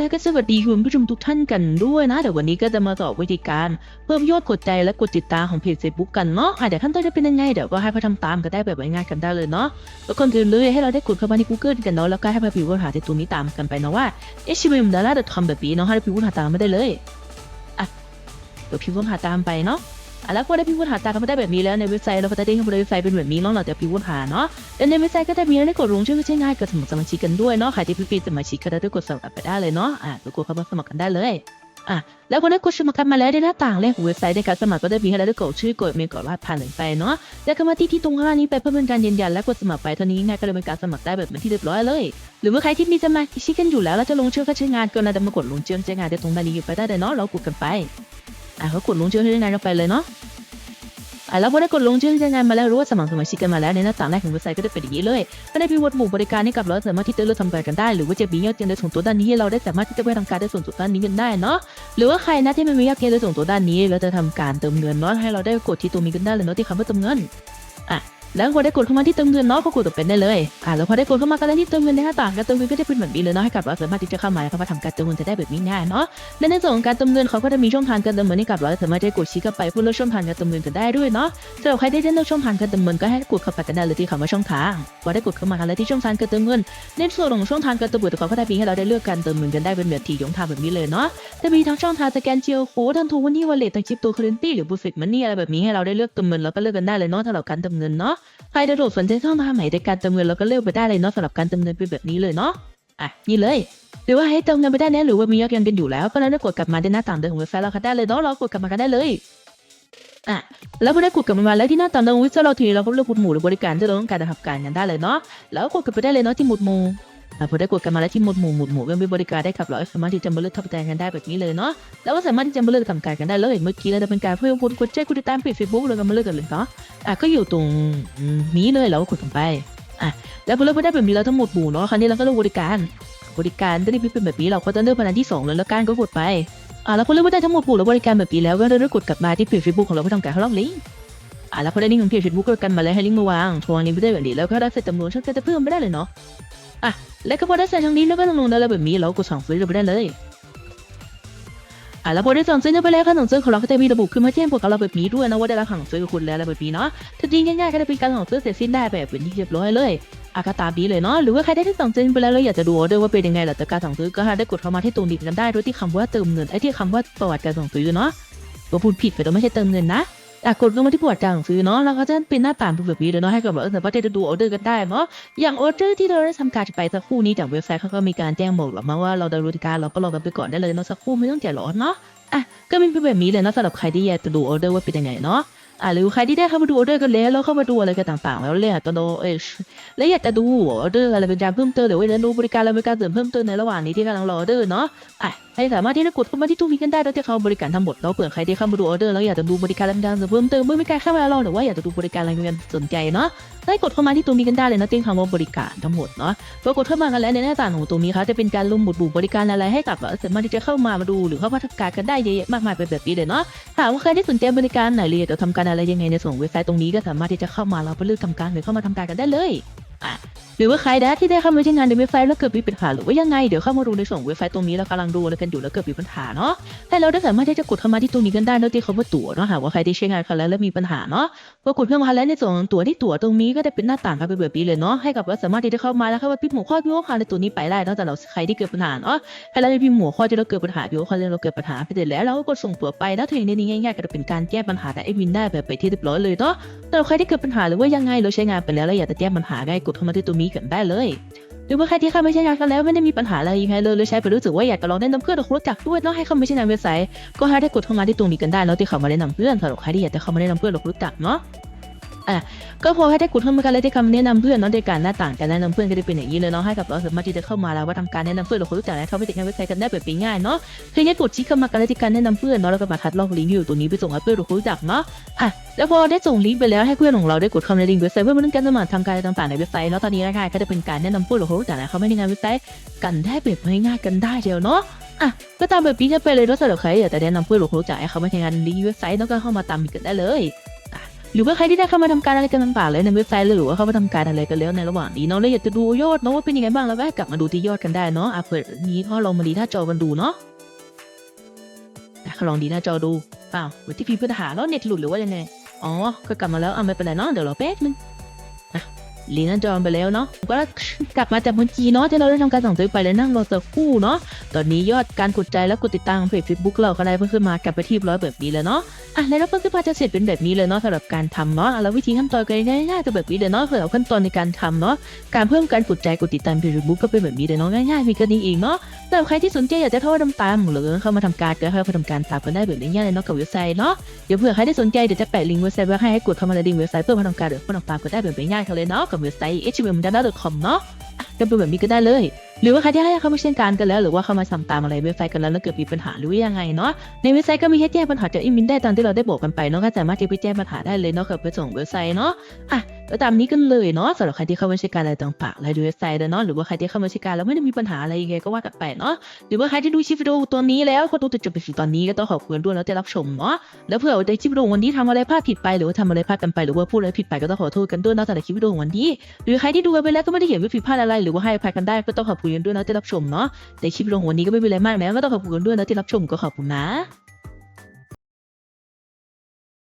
แล้วก็สวัสดีคุณผู้ชมทุกท่านกันด้วยนะเดี๋ยววันนี้ก็จะมาสอนวิธีการเพิ่มยอดกดใจและกดติดตามของเพจ Facebook กันเนาะเดี๋ยวขั้นตอนจะเป็นยังไงเดี๋ยวก็ให้พอทำตามกันได้แบบง่ายๆกันได้เลยเนาะแล้วก่อนอื่นเลยให้เราได้กดเข้ามาที่ Google กันเนาะแล้วก็ให้พอพิมพ์หาที่ตัวนี้ตามกันไปเนาะว่า h m m d a l a c o m แบบนี้เนาะให้พิมพ์หาตามไมาได้เลยอะเดี๋ยวพิมพ์หาตามไปเนาะ แล้วพอได้พิมพ์หาตามกันมาได้แบบนี้แล้วในเว็บไซต์เราก็จะได้เข้าไปในเว็บไซต์เป็นแบบนี้เนาะเราจะพิมพ์หาเนาะและในเว็บไซต์ก็จะมีให้กดลงชื่อใช้ง่ายกับสมัครสมาชิกกันด้วยเนาะใครที่เพิ่งเป็นสมาชิกก็ได้กดสมัครไปได้เลยเนาะอะก็กดเข้ามาสมัครกันได้เลยอะแล้วพอได้กดสมัครมาแล้วในหน้าต่างแรกของเว็บไซต์ในการสมัครก็ได้มีให้เราได้กดชื่อกดเมลกดรหัสผ่านลงไปเนาะแล้วก็มาที่ที่ตรงข้างนี้ไปเพื่อเป็นการยืนยันและกดสมัครไปเท่านี้ง่ายก็เลยเป็นการสมัครได้แบบเป็นที่เรียบร้อยเลย หรือว่าใครที่มีสมาชิกกันอยู่แล้วแล้วจะลงชื่อเข้าใช้งานก็น่าจะมากดลงชื่อใช้งานได้ตรงด้านนี้อยู่ไปได้เลยเนาะเรากดกันไปอะเขากดลงชื่อใช้งานกันไปเลยเนาะ แล้วพอได้กดลงชื่อใช้งานมาแล้วรู้ว่าสมัครสมาชิกกันมาแล้วในหน้าต่างแรกของเว็บไซต์ก็จะเป็นอย่างนี้เลยก็ได้พิวดหมู่บริการให้กับเราสามารถที่จะเลือกทำการกันได้ หรือว่าจะมียอดเงินในส่วนตัวด้านนี้ เราได้สามารถที่จะไปทำการได้ส่วนตัวด้านนี้กันได้เนาะหรือว่าใครนะที่ไม่มียอดเงินในส่วนตัวด้านนี้เราจะทำการเติมเงินเนาะให้เราได้กดที่ตัวมีกันได้เลยเนาะที่คำว่าเติมเงิน แล้วพอได้กดเข้ามาที่เติมเงินเนาะก็กดตัวเป็นได้เลยอะแล้วพอได้กดเข้ามาก็ได้ที่เติมเงินในหน้าต่างการเติมเงินก็จะเป็นแบบนี้เลยเนาะให้กับเราสามารถที่จะเข้ามาแล้วก็มาทำการเติมเงินจะได้แบบนี้ง่ายเนาะและในส่วนของการเติมเงินเขาก็จะมีช่องทางการเติมเงินให้กับเราสามารถได้กดชี้เข้าไปเพื่อเลือกช่องทางการเติมเงินกันได้ด้วยเนาะสำหรับใครที่ได้เลือกช่องทางการเติมเงินก็ให้กดเข้าไปกันได้เลยที่คำว่าช่องทางพอได้กดเข้ามาแล้วที่ช่องทางการเติมเงิน ในส่วนของช่องทางการเติมเงินเขาก็ได้มีให้เราได้เลือกการเติมเงินกันได้เป็นแบบที่ยงทางแบบนี้เลยเนาะจะมีทั้งช่องทางสแกนเจียวโค้ดทั้งทูวันนี่วอลเล็ตทั้งชิปตัวเคอร์เรนตี้หรือบูฟิตมันนี่อะไรแบบนี้ให้เราได้เลือกเติมเงินแล้วก็เลือกกันได้เลยเนาะสำหรับการเติมเงินเนาะใครจะโดดสนใจช่องทางไหนในการเติมเงินเราก็เลือกไปได้เลยเนาะสำหรับการเติมเงินเป็นแบบนี้เลยเนาะอะนี่เลย หรือว่าให้เติมเงินไปได้แน่หรือว่ามียอดเงินกันอยู่แล้วก็ได้กดกลับมาในหน้าต่างเดิมของเว็บไซต์เราก็ได้เลยเนาะเรากดกลับมากันได้เลยอะแล้วพอได้กดกลับมาแล้วที่หน้าต่างเดิมของเว็บไซต์เราทีเราก็เลือกหมวดหมู่หรือบริการที่เราต้องการจะทำการกันได้เลยเนาะแล้วกดกลับไปได้เลยเนาะที่หมุดหมู่ พอได้กดกันมาแล้วที่หมวดหมู่หมวดหมู่ก็มีบริการได้ขับเราสามารถที่จะมาเลือกทำการกันได้แบบนี้เลยเนาะแล้วก็สามารถที่จะมาเลือกทำการกันได้เลยเมื่อกี้เราจะเป็นการเพิ่มคนกดแจ้งกดติดตามเพจเฟซบุ๊กเราก็มาเลือกกันเลยเนาะอะก็อยู่ตรงนี้เลยเราก็กดลงไปอะแล้วพอเลือกได้แบบนี้แล้วทั้งหมดหมู่เนาะคราวนี้เราก็เลือกบริการ บริการได้เป็นแบบนี้เราก็จะเลือกพนันที่2เลยแล้วกันก็กดไปอ่าแล้วพอเลือกได้ทั้งหมดปู่แล้วบริการแบบนี้แล้วก็ได้กกดกลับมาที่เพจเฟซบุ๊กของเราเพื่อทำการเข้าล็อกลิงก์อ่าแล้วพอได้ลิงก์ของเพจเฟซบุ๊กก็กันมาแล้วให้ลิงก์มาวางทวงลิงก์ไปได้แบบนี้แล้วก็ได้เสร็จจำนวนช่องก็จะเพิ่มไปได้เลยเนาะอะ แล้วก็พอได้ใส่ทางนี้แล้วก็ลงลงได้แล้วแบบนี้เราก็สั่งซื้อไปได้เลยอะแล้วพอได้สั่งซื้อไปแล้วค่ะสั่งซื้อของเราก็จะมีระบุขึ้นมาแจ้งพวกเราแบบนี้ด้วยนะว่าได้รับสั่งซื้อคุณแล้วแบบนี้เนาะถ้าจริงง่ายๆก็จะเป็นการสั่งซื้อเสร็จสิ้นได้แบบเป็นที่เรียบร้อยเลยอาก็ตามนี้เลยเนาะหรือว่าใครได้ที่สั่งซื้อไปแล้วแล้วอยากจะดูดอร์ว่าเป็นยังไงหลังจากการสั่งซื้อก็ได้กดเข้ามาที่ตรงนี้กันได้ด้วยที่คำว่าเติมเงินไอ้ที่คำว่าประวัติการสั่งซื้อเนาะก็พูดผิดไปแต่ไม่ใช่เติมเงินนะ อะกดลงมาที่ปวัติการสั่งซื้อเนาะแล้วก็จะเป็นหน้าต่างแบบนี้เลยเนาะให้กับเราสามารถที่จะดูออเดอร์กันได้เนาะอย่างออเดอร์ที่เราได้ทำการไปสักครู่นี้จากเว็บไซต์เขาก็มีการแจ้งบอกเรามาว่าเราได้บริการเราก็รองกันไปก่อนได้เลยเนาะสักครู่ไม่ต้องใจร้อนเนาะอะก็มีเป็นแบบนี้เลยเนาะสำหรับใครที่อยากจะดูออเดอร์ว่าเป็นยังไงเนาะอ่าหรือใครที่ได้เข้ามาดูออเดอร์กันแล้วแล้วเข้ามาดูอะไรกันต่างๆ แล้วเลยอยากจะดูเออแล้วอยากจะดูออเดอร์อะไรเป็นการเพิ่มเติมหรือว่าจะดูบริการอะไรบริการเสริมเพิ่มเติมในระหว่างนี้ที่กำลังรอออเดอร์เนาะอะให้สามารถที่จะกดเข้ามาที่ตู้นี้กันได้แล้วที่เขาบริการทั้งหมดแล้วเผื่อใครที่เข้ามาดูออเดอร์แล้วอยากจะดูบริการอะไรการเสริมเพิ่มเติมไม่มีกาเข้ามารอหรือว่าอยากจะดูบริการอะไรกันสนใจเนาะได้กดเข้ามาที่ตรงนี้กันได้เลยนะที่คำว่าบริการทั้งหมดเนาะพอกดเข้ามากันแล้วในหน้าต่างของตรงนี้เขาจะเป็นการลงหมุดบูบริการอะไรให้กับสามารถที่จะเข้ามามาดูหรือเข้ามาทำการกันได้เยอะแยะมากมายเป็นแบบนี้เลยเนาะหากว่าใครที่สนใจบริการไหนหรืออยากจะทำการอะไรยังไงในส่วนเว็บไซต์ตรงนี้ก็สามารถที่จะเข้ามาเราไปเลือกทำการหรือเข้ามาทำการกันได้เลยอะหรือว่าใครนะที่ได้เข้ามาใช้งานในเว็บไซต์แล้วเกิดมีปัญหาหรือว่ายังไงเดี๋ยวเข้ามาดูในส่วนเว็บไซต์ตรงนี้เรากำลังดูอะไรกันอยู่แล้วเกิดมีปัญหาเนาะให้เราได้สามารถที่จะกดเข้ามาที่ตรงนี้กันได้แล้วที่เขาว่าตั๋วเนาะหากว่าใครที่ใช้งานกันแล้วแล้วมีปัญหาเนาะก็กดเข้ามาแล้วในส่วนของตั๋วที่ตั๋วตรงนี้ก็ได้เป็นหน้าต่างกันเป็นแบบนี้เลยเนาะให้กับว่าสามารถที่จะเข้ามาแล้วเข้ามาพิมพ์หัวข้อพิมพ์หัวข้อในตัวนี้ไปได้นอกจากเราใครที่เกิดปัญหาเนาะให้เราได้พิมพ์หัวข้อที่เราเกิดปัญหาพิมพ์ข้อที่เราเกิดปัญหาไปเสร็จแล้วเราก็กดส่งตั๋วไปแล้วถึงในนี้ง่ายๆก็จะเป็นการแก้ปัญหาแต่ไอ้วินได้แบบไปที่เรียบร้อยเลยเนาะแต่ใครที่เกิดปัญหาหรือว่ายังไงเราใช้งานไปแล้วเราอยากจะแก้ปัญหาได้กดเข้ามาที่ตัวนี้กันได้เลยหรือว่าใครที่เข้ามาใช้งานกันแล้วไม่ได้มีปัญหาอะไรยังไงเลยเลยใช้ไปรู้สึกว่าอยากจะลองแนะนำเพื่อนหรือครู้จักด้วยเนาะให้เข้ามาใช้งานเว็บไซต์ก็ให้ได้กดเข้ามาที่ตรงนี้กันได้แล้วที่เขามาแนะนำเพื่อนสำหรับใครที่อยากจะเข้ามาแนะนำเพื่อนหรือครู้จักเนาะ อะก็พอให้ได้กดเข้ามากันเลยที่คำแนะนำเพื่อนเนาะในการหน้าต่างการแนะนำเพื่อนก็จะเป็นอย่างนี้เลยเนาะให้กับเราสามารถที่จะเข้ามาแล้วว่าทำการแนะนำเพื่อนหรือคนรู้จักและเข้าไปติดในเว็บไซต์กันได้แบบง่ายเนาะเพียงแค่กดชี้เข้ามากันเลยที่การแนะนำเพื่อนเนาะแล้วก็มาคัดลอกลิงก์อยู่ตรงนี้ไปส่งให้เพื่อนหรือคนรู้จักเนาะอะแล้วพอได้ส่งลิงก์ไปแล้วให้เพื่อนของเราได้กดเข้าในลิงก์เว็บไซต์เพื่อมาเล่นการสมัครทำการต่างๆในเว็บไซต์เนาะตอนนี้ง่ายๆก็จะเป็นการแนะนำเพื่อนหรือคนรู้จักและเข้าไปในงานเว็บไซต์กันได้แบบง่ายๆกันได้เดียวเนาะอะก็ตามแบบนี้จะไปเลยเนาะสำหรับใครอยากจะแนะนำเพื่อนหรือคนรู้จักให้เขามาใช้งานลิงก์เว็บไซต์แล้วก็เข้ามาตามกันได้เลย หรือว่าใครที่ได้เข้ามาทำการอะไรกันต่างๆเลยในเว็บไซต์หรือว่าเข้ามาทำการอะไรกันแล้วในระหว่างนี้เนาะเลยอยากจะดูยอดเนาะว่าเป็นยังไงบ้างแล้วแวะกลับมาดูที่ยอดกันได้เนาะอะเปิดนี้ก็ลองมาดีหน้าจอกันดูเนาะอะลองดีหน้าจอดูอ้าวเวที่พีเพื่อหาแล้วเน็ตหลุดหรือว่ายังไงอ๋อก็กลับมาแล้วอะไม่เป็นไรเนาะเดี๋ยวรอแป๊บนึง ลีน้าจอไปแล้วเนาะก็กลับมาจากเมื่อกี้เนาะที่เราได้ทำการสั่งซื้อไปแล้วนั่งรอสักครู่เนาะตอนนี้ยอดการกดใจและกดติดตามเพจ Facebook เราก็ได้เพิ่มขึ้นมากลับไปที่ร้อยแบบนี้เลยเนาะอะแล้วเพิ่งขึ้นมาจะเสร็จเป็นแบบนี้เลยเนาะสำหรับการทำเนาะอะแล้ววิธีขั้นตอนก็ง่ายๆจะแบบนี้เลยเนาะสำหรับขั้นตอนในการทำเนาะการเพิ่มการกดใจกดติดตามเพจบุ๊กก็เป็นแบบนี้เลยเนาะง่ายๆมีกันนี้เองเนาะสำหรับใครที่สนใจอยากจะเข้ามาทำตามหรือเข้ามาทำการก็เข้ามาทำการตามกันได้แบบง่ายๆเลยเนาะกับเว็บไซต์เนาะเดี๋ยวเผื่อใครที่สนใจเดี๋ยวจะแปะลิงก์เว็บไซต์ไว้ให้กดเข้ามาในลิงก์เว็บไซต์เพื่อมาทำการหรือเข้ามาทำตามก็ได้แบบง่ายๆเลยเนาะกับเว็บไซต์ h m m d a n a c o m เนาะก็เป็นแบบนี้ก็ได้เลย หรือว่าใครที่ให้เข้ามาเช่นกันกันแล้ว หรือว่าเข้ามาทำตามอะไรเว็บไซต์กันแล้วแล้วเกิดมีปัญหาหรือยังไงเนาะในเว็บไซต์ก็มีให้แจ้งปัญหาจากอินมินได้ตามที่เราได้บอกกันไปเนาะก็สามารถที่ไปแจ้งปัญหาได้เลยเนาะกับไปส่งเว็บไซต์เนาะอะก็ตามนี้กันเลยเนาะสำหรับใครที่เข้ามาใช้การอะไรต่างๆอะไรดูเว็บไซต์เนาะหรือว่าใครที่เข้ามาใช้การแล้วไม่ได้มีปัญหาอะไรยังไงก็ว่ากันไปเนาะหรือว่าใครที่ดูคลิปวิดีโอตัวนี้แล้วก็ดูจนจบไปถึงตอนนี้ก็ต้องขอบคุณด้วยแล้วที่รับชมเนาะแล้วเผื่อในคลิปวิดีโอวันนี้ทำอะไรพลาดผิดไปหรือว่าทำอะไรพลาดกันไปหรือว่าพูดอะไรผิดไปก็ต้องขอโทษกันด้วยเนาะสำหรับคลิปวิดีโอวันนี้ หรือใครที่ดูกันไปแล้วก็ไม่ได้เห็นว่าผิดพลาดอะไรหรือว่าให้อภัยกันได้ก็ต้องขอบคุณกันด้วยนะที่รับชมเนาะในคลิปวิดีโอวันนี้ก็ไม่มีอะไรมากแล้วก็ต้องขอบคุณด้วยนะที่รับชมก็ขอบคุณนะ